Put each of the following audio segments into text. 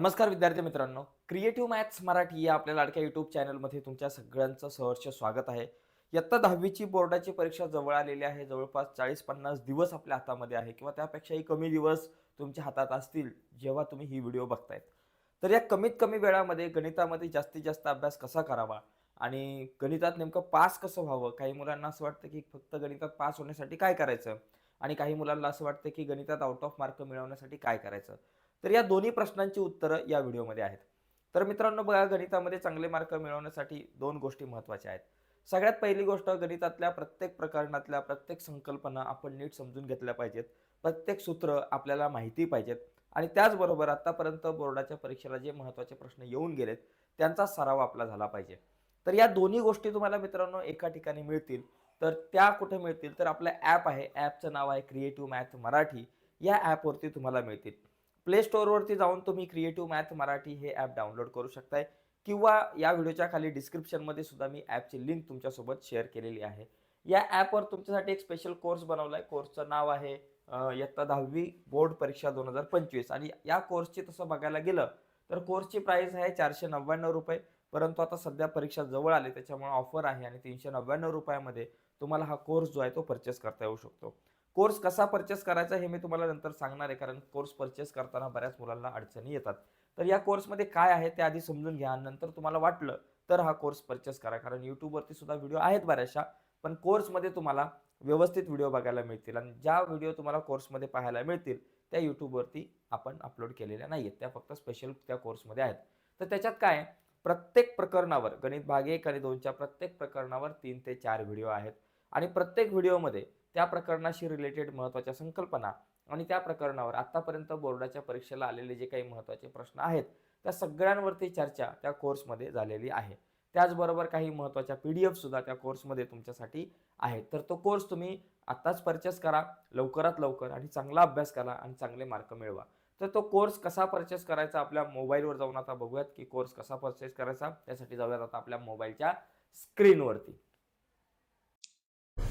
नमस्कार विद्यार्थी मित्रांनो. क्रिएटिव्ह मॅथ्स मराठी या आपल्या लाडक्या यूट्यूब चॅनलमध्ये तुमच्या सगळ्यांचं सहर्ष स्वागत आहे. इयत्ता दहावीची बोर्डाची परीक्षा जवळ आलेली आहे. जवळपास चाळीस पन्नास दिवस आपल्या हातामध्ये आहे किंवा त्यापेक्षाही कमी दिवस तुमच्या हातात असतील जेव्हा तुम्ही ही व्हिडिओ बघतायत. तर या कमीत कमी वेळामध्ये गणितामध्ये जास्तीत जास्त अभ्यास कसा करावा? आणि गणितात नेमकं पास कसं व्हावं? काही मुलांना असं वाटतं की फक्त गणितात पास होण्यासाठी काय करायचं? आणि काही मुलांना असं वाटतं की गणितात आउट ऑफ मार्क मिळवण्यासाठी काय करायचं? तर या दोन्ही प्रश्नांची उत्तरं या व्हिडिओमध्ये आहेत. तर मित्रांनो बघा गणितामध्ये चांगले मार्क मिळवण्यासाठी दोन गोष्टी महत्त्वाच्या आहेत. सगळ्यात पहिली गोष्ट गणितातल्या प्रत्येक प्रकरणातल्या प्रत्येक संकल्पना आपण नीट समजून घेतल्या पाहिजेत. प्रत्येक सूत्र आपल्याला माहिती पाहिजेत. आणि त्याचबरोबर आत्तापर्यंत बोर्डाच्या परीक्षेला जे महत्त्वाचे प्रश्न येऊन गेलेत त्यांचा सराव आपला झाला पाहिजे. तर या दोन्ही गोष्टी तुम्हाला मित्रांनो एका ठिकाणी मिळतील. तर त्या कुठे मिळतील? तर आपलं ॲप आहे. ॲपचं नाव आहे क्रिएटिव्ह मॅथ मराठी. या ॲपवरती तुम्हाला मिळतील. प्ले स्टोअरवरती जाऊन तुम्ही क्रिएटिव्ह मॅथ मराठी हे ॲप डाउनलोड करू शकताय. किंवा या व्हिडिओच्या खाली डिस्क्रिप्शनमध्ये सुद्धा मी ॲपची लिंक तुमच्यासोबत शेअर केलेली आहे. या ॲपवर तुमच्यासाठी एक स्पेशल कोर्स बनवला आहे कोर्सचं नाव आहे इयत्ता दहावी बोर्ड परीक्षा दोन हजार पंचवीस. आणि या कोर्सची तसं बघायला गेलं तर कोर्सची प्राईस आहे चारशे नव्याण्णव रुपये. परंतु आता सध्या परीक्षा जवळ आली त्याच्यामुळे ऑफर आहे आणि तीनशे नव्याण्णव रुपयामध्ये तुम्हाला हा कोर्स जो आहे तो परचेस करता येऊ शकतो. कोर्स कसा परचेस करायचा हे मी तुम्हाला नंतर सांगणार आहे कारण कोर्स परचेस करताना बऱ्याच मुलांना अडचणी येतात. तर या कोर्समध्ये काय आहे ते आधी समजून घ्या आणि नंतर तुम्हाला वाटलं तर हा कोर्स परचेस करा कारण यूट्यूबवरती सुद्धा व्हिडिओ आहेत बऱ्याचशा पण कोर्समध्ये तुम्हाला व्यवस्थित व्हिडिओ बघायला मिळतील आणि ज्या व्हिडिओ तुम्हाला कोर्समध्ये पाहायला मिळतील त्या यूट्यूबवरती आपण अपलोड केलेल्या नाही आहेत त्या फक्त स्पेशल त्या कोर्समध्ये आहेत. तर त्याच्यात काय प्रत्येक प्रकरणावर गणित भाग एक आणि दोनच्या प्रत्येक प्रकरणावर तीन ते चार व्हिडिओ आहेत आणि प्रत्येक व्हिडिओमध्ये त्या प्रकरणाशी रिलेटेड महत्त्वाच्या संकल्पना आणि त्या प्रकरणावर आत्तापर्यंत बोर्डाच्या परीक्षेला आलेले जे काही महत्त्वाचे प्रश्न आहेत त्या सगळ्यांवरती चर्चा त्या कोर्समध्ये झालेली आहे. त्याचबरोबर काही महत्त्वाच्या पी डी एफसुद्धा त्या कोर्समध्ये तुमच्यासाठी आहेत. तर तो कोर्स तुम्ही आत्ताच परचेस करा लवकरात लवकर आणि चांगला अभ्यास करा आणि चांगले मार्क मिळवा. तर तो कोर्स कसा परचेस करायचा आपल्या मोबाईलवर जाऊन आता बघूयात की कोर्स कसा परचेस करायचा त्यासाठी जाऊयात आता आपल्या मोबाईलच्या स्क्रीनवरती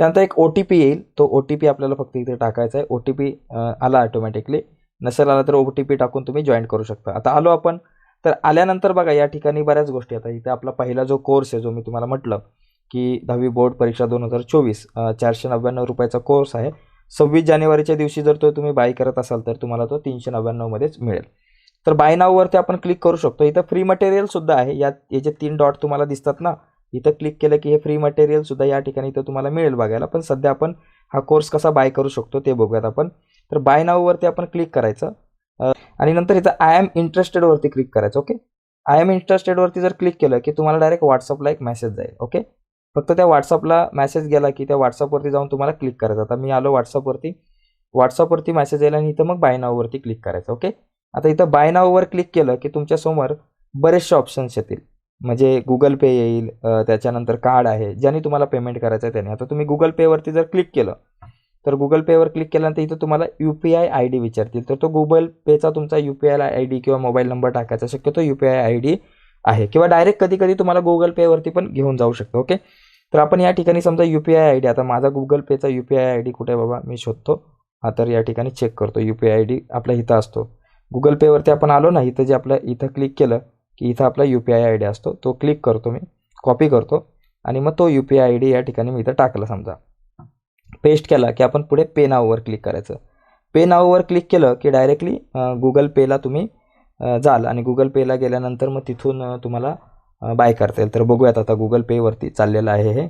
त्यानंतर एक ओ टी पी येईल. तो ओ टी पी आपल्याला फक्त इथे टाकायचा आहे. ओ टी पी आला ऑटोमॅटिकली नसेल आला तर ओ टी पी टाकून तुम्ही जॉईन करू शकता. आता आलो आपण. तर आल्यानंतर बघा या ठिकाणी बऱ्याच गोष्टी आता इथे आपला पहिला जो कोर्स आहे जो मी तुम्हाला म्हटलं की दहावी बोर्ड परीक्षा दोन हजार चोवीस चारशे नव्याण्णव रुपयाचा कोर्स आहे. सव्वीस जानेवारीच्या दिवशी जर तो तुम्ही बाय करत असाल तर तुम्हाला तो तीनशे नव्याण्णवमध्येच मिळेल. तर बाय नाववरती आपण क्लिक करू शकतो. इथं फ्री मटेरियलसुद्धा आहे. यात याचे तीन डॉट तुम्हाला दिसतात ना इथं क्लिक केलं की हे फ्री मटेरियल सुद्धा या ठिकाणी इथं तुम्हाला मिळेल बघायला. पण सध्या आपण हा कोर्स कसा बाय करू शकतो ते बघूयात आपण. तर बाय नाववरती आपण क्लिक करायचं. आणि नंतर इथं आय एम इंटरेस्टेडवरती क्लिक करायचं ओके आय एम इंटरेस्टेडवरती जर क्लिक केलं की तुम्हाला डायरेक्ट व्हॉट्सअपला एक मेसेज जाईल ओके फक्त त्या व्हॉट्सअपला मेसेज गेला की त्या व्हॉट्सअपवरती जाऊन तुम्हाला क्लिक करायचं. आता मी आलो व्हॉट्सअपवरती व्हॉट्सअपवरती मेसेज येईल आणि इथं मग बाय नाववरती क्लिक करायचं ओके आता इथं बाय नाववर क्लिक केलं की तुमच्यासमोर बरेचसे ऑप्शन्स येतील. म्हणजे गुगल पे येईल त्याच्यानंतर कार्ड आहे ज्याने तुम्हाला पेमेंट करायचं आहे त्याने. आता तुम्ही गुगल पेवरती जर क्लिक केलं तर गुगल पेवर क्लिक केल्यानंतर इथं तुम्हाला U P I I D विचारतील. तर तो गुगल पेचा तुमचा U P I I D किंवा मोबाईल नंबर टाकायचा शक्यतो U P I I D आहे. किंवा डायरेक्ट कधी कधी तुम्हाला गुगल पेवरती पण घेऊन जाऊ शकतो ओके तर आपण या ठिकाणी समजा U P I I D आता माझा गुगल पेचा U P I I D कुठे आहे बाबा? मी शोधतो. हा तर या ठिकाणी चेक करतो. U P I I D आपल्या इथं असतो. गुगल पेवरती आपण आलो ना इथं जे आपलं इथं क्लिक केलं की इथं आपला U P I I D असतो तो क्लिक करतो मी कॉपी करतो आणि मग तो U P I I D या ठिकाणी मी इथं टाकला समजा. पेस्ट केला की आपण पुढे पे नाववर क्लिक करायचं. पे नाववर क्लिक केलं की डायरेक्टली गुगल पेला तुम्ही जाल आणि गुगल पेला गेल्यानंतर मग तिथून तुम्हाला बाय करता येईल. तर बघूयात आता गुगल पेवरती चाललेलं आहे हे.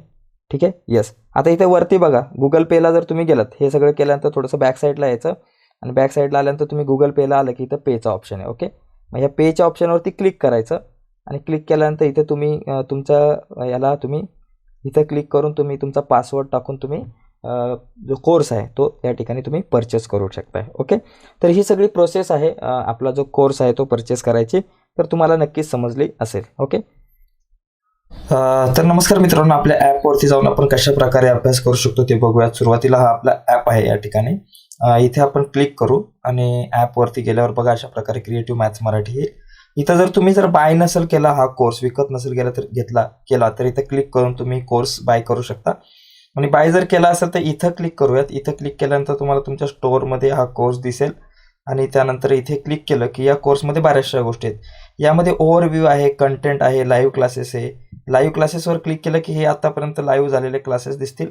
ठीक आहे? येस आता इथे वरती बघा. गुगल पेला जर तुम्ही गेलात हे सगळं केल्यानंतर थोडंसं बॅक साईडला यायचं. आणि बॅक साईडला आल्यानंतर तुम्ही गुगल पेला आलं की इथं पेचा ऑप्शन आहे. ओके मग ह्या पेच्या ऑप्शनवरती क्लिक करायचं. आणि क्लिक केल्यानंतर इथे तुम्ही तुमचा याला तुम्ही इथं क्लिक करून तुम्ही तुमचा पासवर्ड टाकून तुम्ही जो कोर्स आहे तो या ठिकाणी तुम्ही परचेस करू शकताय. ओके तर ही सगळी प्रोसेस आहे आपला जो कोर्स आहे तो परचेस करायची. तर तुम्हाला नक्कीच समजली असेल. ओके तर नमस्कार मित्रांनो आपल्या ॲपवरती जाऊन आपण कशा प्रकारे अभ्यास करू शकतो ते बघूयात. सुरुवातीला हा आपला ॲप आहे या ठिकाणी. इथे आपण क्लिक करू आणि ॲपवरती गेल्यावर बघा अशा प्रकारे क्रिएटिव्ह मॅथ्स मराठी येईल इथं जर तुम्ही जर बाय नसेल केला हा कोर्स विकत नसेल गेला तर घेतला केला तर इथं क्लिक करून तुम्ही कोर्स बाय करू शकता. आणि बाय जर केला असेल तर इथं क्लिक करूयात. इथं क्लिक केल्यानंतर तुम्हाला तुमच्या स्टोअरमध्ये हा कोर्स दिसेल. आणि त्यानंतर इथे क्लिक केलं की या कोर्समध्ये बऱ्याचशा गोष्टी आहेत. यामध्ये ओव्हरव्ह्यू आहे कंटेंट आहे लाईव्ह क्लासेस आहे. लाईव्ह क्लासेसवर क्लिक केलं की हे आतापर्यंत लाईव्ह झालेले क्लासेस दिसतील.